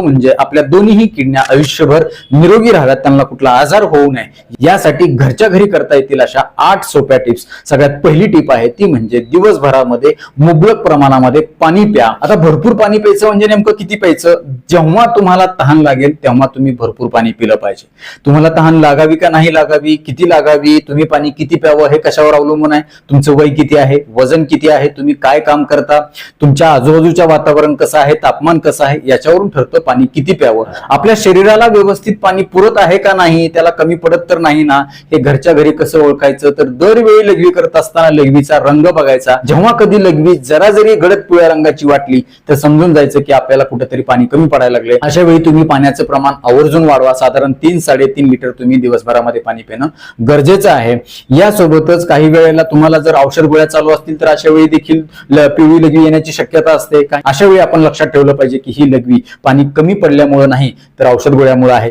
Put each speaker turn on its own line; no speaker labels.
तो म्हणजे आपल्या दोन्हीही किडण्या आयुष्यभर निरोगी राहाव्यात त्यांना कुठला आजार होऊ नये. यासाठी घरच्या घरी करता येतील अशा आठ सोप्या टिप्स. सगळ्यात पहिली टीप आहे ती म्हणजे दिवसभरामध्ये मुबलक प्रमाणामध्ये पाणी प्या. आता भरपूर पाणी प्यायचं म्हणजे नेमकं किती प्यायचं? जेव्हा तुम्हाला तहान लागेल तेव्हा तुम्ही भरपूर पाणी पिलं पाहिजे. तुम्हाला तहान लागावी का नाही लागावी? किती लागावी? तुम्ही पाणी किती प्यावं? हे कशावर अवलंबून आहे? तुमचं वय किती आहे? वजन किती आहे? तुम्ही काय काम करता? तुमच्या आजूबाजूच्या वातावरण कसं आहे? तापमान कसं आहे? याच्यावरून ठरतं पाणी किती प्यावं? आपल्या शरीराला व्यवस्थित पाणी पुरत आहे का नाही? त्याला कमी पडत तर नाही ना? हे घरच्या घरी कसं ओळखायचं? तर दरवेळी लघवी करत असताना लघवीचा रंग बघायचा. जेव्हा कधी लघवी जरा जरी गडद पिवळ्या रंगाची वाटली तर समजून जायचं की आपल्याला कुठेतरी पाणी कमी पडायला लागले अशा वेळी तुम्ही पाण्याचं प्रमाण आवर्जून वाढवा. साधारण तीन साडेतीन लिटर तुम्ही दिवसभरामध्ये पाणी पिणं गरजेचं आहे. यासोबतच काही वेळेला तुम्हाला जर औषध गोळ्या चालू असतील तर अशा वेळी देखील पिवळी लघवी येण्याची शक्यता असते. काय? अशा वेळी आपण लक्षात ठेवलं पाहिजे की ही लघवी पाणी कमी पडल्यामुळे नाही तर औषध गोळ्यामुळे आहे.